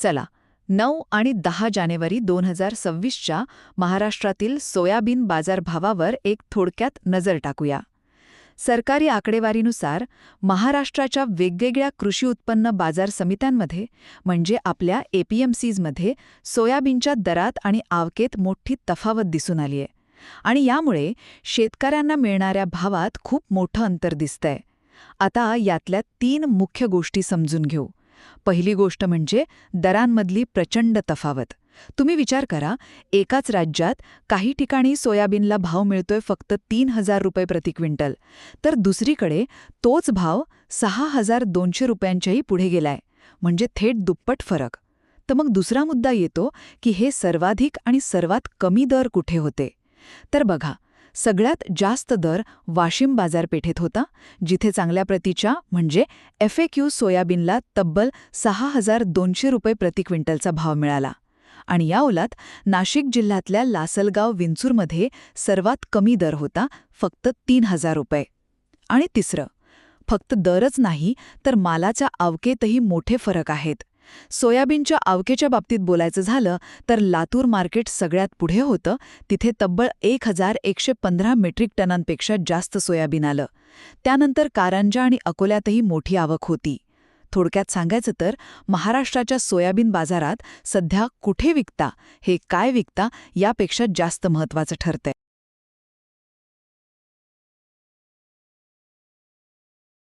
चला नऊ आणि दहा जानेवारी दोन हजार सव्वीसच्या महाराष्ट्रातील सोयाबीन बाजारभावावर एक थोडक्यात नजर टाकूया. सरकारी आकडेवारीनुसार महाराष्ट्राच्या वेगवेगळ्या कृषी उत्पन्न बाजार समित्यांमध्ये म्हणजे आपल्या एपीएमसीजमध्ये सोयाबीनच्या दरात आणि आवकेत मोठी तफावत दिसून आलीय. आणि यामुळे शेतकऱ्यांना मिळणाऱ्या भावात खूप मोठं अंतर दिसतंय. आता यातल्या तीन मुख्य गोष्टी समजून घेऊ. पहिली गोष्ट म्हणजे दरांमधली प्रचंड तफावत. तुम्ही विचार करा एकाच राज्यात काही ठिकाणी सोयाबीनला भाव मिळतोय फक्त तीन हजार रुपये प्रति क्विंटल. तर दुसरीकडे तोच भाव सहा हजार दोनशे रुपयांच्याही पुढे गेलाय. म्हणजे थेट दुप्पट फरक. तर मग दुसरा मुद्दा येतो की हे सर्वाधिक आणि सर्वात कमी दर कुठे होते? तर बघा सगळ्यात जास्त दर वाशिम बाजारपेठेत होता जिथे चांगल्या प्रतीच्या म्हणजे एफ क्यू सोयाबीनला तब्बल सहा हजार दोनशे रुपये प्रति क्विंटलचा भाव मिळाला. आणि या उलात नाशिक जिल्ह्यातल्या लासलगाव विंचूरमध्ये सर्वात कमी दर होता फक्त तीन हजार रुपये. आणि तिसरं फक्त दरच नाही तर मालाच्या अवकेतही मोठे फरक आहेत. सोयाबीनच्या आवकेच्या बाबतीत बोलायचं झालं तर लातूर मार्केट सगळ्यात पुढे होतं. तिथे तब्बल एक हजार एकशे पंधरा मेट्रिक टनांपेक्षा जास्त सोयाबीन आलं. त्यानंतर कारंजा आणि अकोल्यातही मोठी आवक होती. थोडक्यात सांगायचं तर महाराष्ट्राच्या सोयाबीन बाजारात सध्या कुठे विकता हे काय विकता यापेक्षा जास्त महत्त्वाचं ठरतंय.